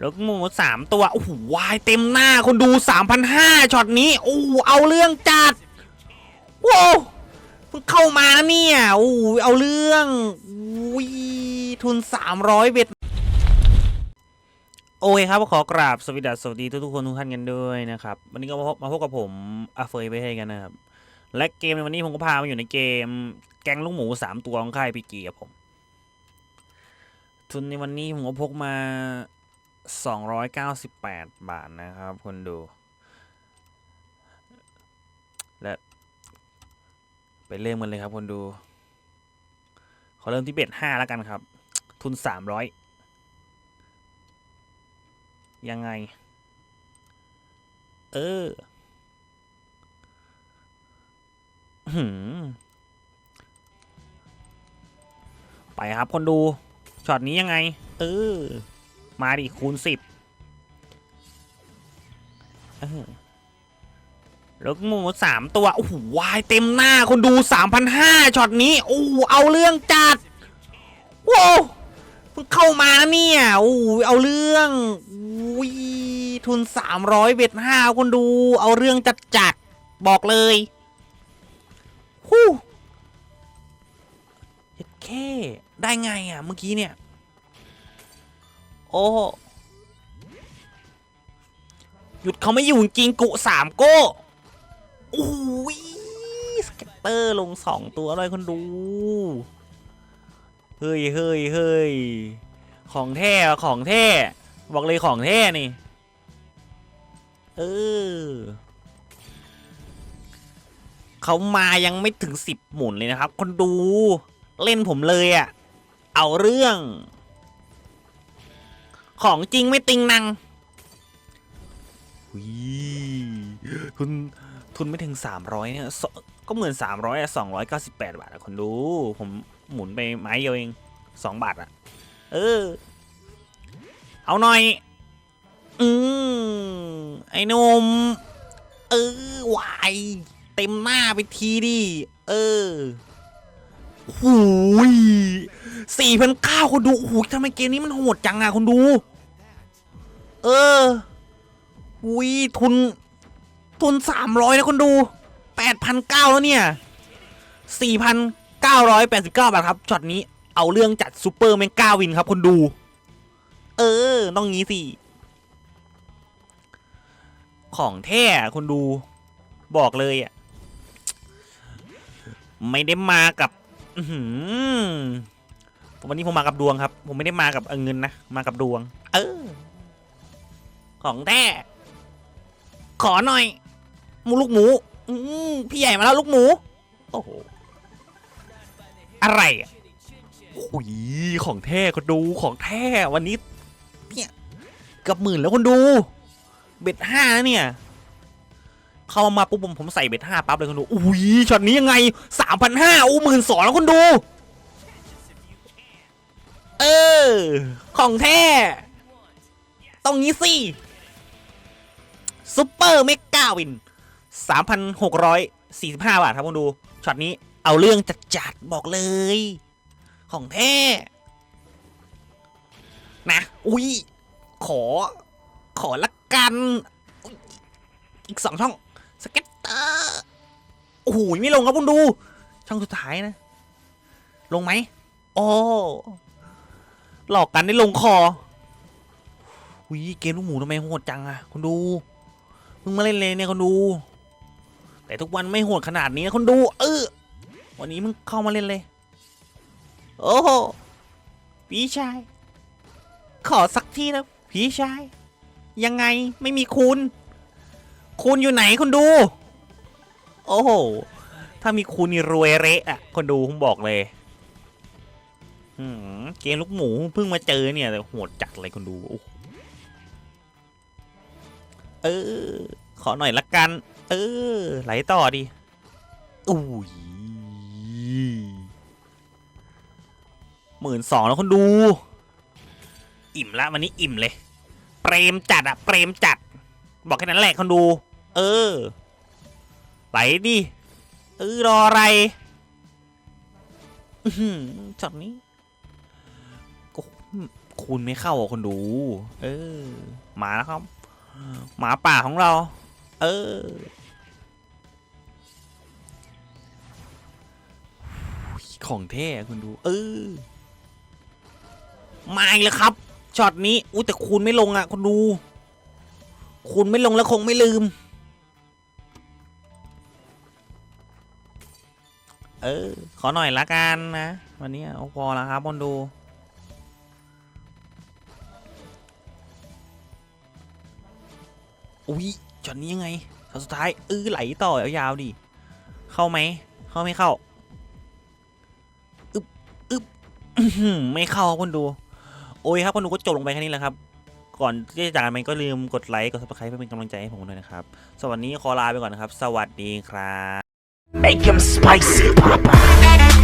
ล้วหมูสามตัว โอ้โหวายเต็มหน้าคนดูสามพันห้าช็อตนี้ โอ้เอาเรื่องจัดโว้วเพิ่งเข้ามานะเนี่ยโอ้เอาเรื่องอุ้ยทุนสามร้อยเบ็ดโอเคครับขอกราบสวัสดีสวัสดีทุกๆคนทุกท่านกันด้วยนะครับ วันนี้ก็มาพบมาพบกับผมอาเฟยไปให้กันนะครับ และเกมในวันนี้ผมก็พามาอยู่ในเกม แกงลูกหมูสามตัวของค่ายพีจีครับผม ทุนในวันนี้ผมก็พกมา 298 บาทนะครับคนดู และ ไปเริ่มกันเลยครับคนดู ขอเริ่มที่เบ็ดห้าแล้วกันครับ ทุน 300 ยังไง เออหืไปครับคนดู ช็อตนี้ยังไงเออมาดิคูณสิบแล้วหมูสามตัว โอ้โหวายเต็มหน้าคนดูสามพันห้าช็อตนี้ โอ้เอาเรื่องจัดว้วเพิ่งเข้ามาเนี่ยโอ้โหเอาเรื่องอุ้ยทุนสามร้อยเบ็ดห้าคนดู เอาเรื่องจัดจัดบอกเลยฮู้เฮ็ดแค่ได้ไงอะ เมื่อกี้เนี่ย โอ้หยุดเขาไม่อยู่จริงกุสามโก้โอ้ยสเก็ตเตอร์ลงสองตัวเลยคนดู เฮ้ยเฮ้ยเฮ้ยของแท้ของแท้บอกเลยของแท้นี่ เออเขามายังไม่ถึงสิบหมุนเลยนะครับ คนดูเล่นผมเลยอะ่ะเอาเรื่อง ของจริงไม่ติงนังหุยทุนทุนไม่ถึงสามร้อยเนี่ยก็เหมือนสามร้อยอะสองร้อยเก้าสิบแปดบาทอะคนดู ผมหมุนไปไม้เดียวเองสองบาทอะเออ เอาหน่อย อืมไอ้นม เออวายเต็มหน้าไปทีดิ เออหูยสี่พันเก้าคนดูโอ้โหทำไมเกมนี้มันโหดจังอะคนดู เออหุยทุน ทุนสามร้อยนะคนดูแปดพันเก้าแล้วเนี่ยสี่พันเก้าร้อยแปดสิบเก้าบาทครับช็อตนี้เอาเรื่องจัดซูเปอร์แมงก้าวินครับคนดู เออ ต้องงี้สิ ของแท้คนดู บอกเลยอะ ไม่ได้มากับอือหือวันนี้ผมมากับดวงครับ ผมไม่ได้มากับเงินนะ มากับดวง เออ ของแท้ขอหน่อย มูลูกหมู อืมพี่ใหญ่มาแล้วลูกหมู โอ้โห อะไรอะหุยของแท้คนดูของแท้วันนี้เนี่ยกับหมื่นแล้วคนดู เบ็ดห้าแล้วเนี่ย เข้ามาปุ๊บผมผมใส่เบ็ดห้าปั๊บเลยคนดู อุ้ยช็อตนี้ยังไงสามพันห้าอู้หมื่นสองแล้วคนดู เออ ของแท้ต้องงี้สิ ซุปเปอร์เมกาวินสามพันหกร้อยสี่สิบห้าบาทครับคนดู ช็อตนี้เอาเรื่องจัดจัดๆบอกเลย ของแท้ นะ อุ้ย ขอ ขอละกัน อีกสองช่อง สเก็ตเตอร์ โอ้โห ไม่ลงครับคุณดู ช่องสุดท้ายนะ ลงไหม โอ้ หลอกกันได้ลงคอหุยเกมลูกหมูทำไมโหดจังอะคุณดู มึงมาเล่นเลยเนี่ยคุณดู แต่ทุกวันไม่โหดขนาดนี้นะคุณดู เออ วันนี้มึงเข้ามาเล่นเลย โอ้โหพี่ชาย ขอสักทีนะพี่ชาย ยังไงไม่มีคุณ คุณอยู่ไหนคุณดู โอ้โห ถ้ามีคุณนี่รวยเละอะคนดูผมบอกเลยหืมเกมลูกหมูเพิ่งมาเจอเนี่ยแต่โหดจัดเลยคนดู เออ ขอหน่อยละกัน เออ ไหลต่อดิอุ้ยหมื่นสองแล้วคนดู อิ่มละวันนี้อิ่มเลย เปรมจัดอะเปรมจัด บอกแค่นั้นแหละคนดู เออ ไหลดิเออรออะไรอื้อหือช็อตนี้คูณไม่เข้าอะคนดู เออ มาแล้วครับ หมาป่าของเรา เออของเท่อะคุณดู เออมาอีกแล้วครับช็อตนี้อุ้ยแต่คูณไม่ลงอะคุณดู คูณไม่ลงแล้วคงไม่ลืม เออ ขอหน่อยละกันนะ วันนี้เอาพอแล้วครับคนดูอุ้ย จอดนี้ยังไงช็อตสุดท้ายเออไหลต่อยาวๆดิเข้าไหมเข้าไม่เข้าอึบอึบไม่เข้าครับคนดู โอ้ยครับคนดูก็จบลงไปแค่นี้แหละครับ ก่อนที่จะจากไปก็ลืมกดไลค์กด subscribe เพื่อเป็นกำลังใจให้ผมด้วยนะครับสำหรับวันนี้ขอลาไปก่อนนะครับ สวัสดีครับ Make him spicy, Papa.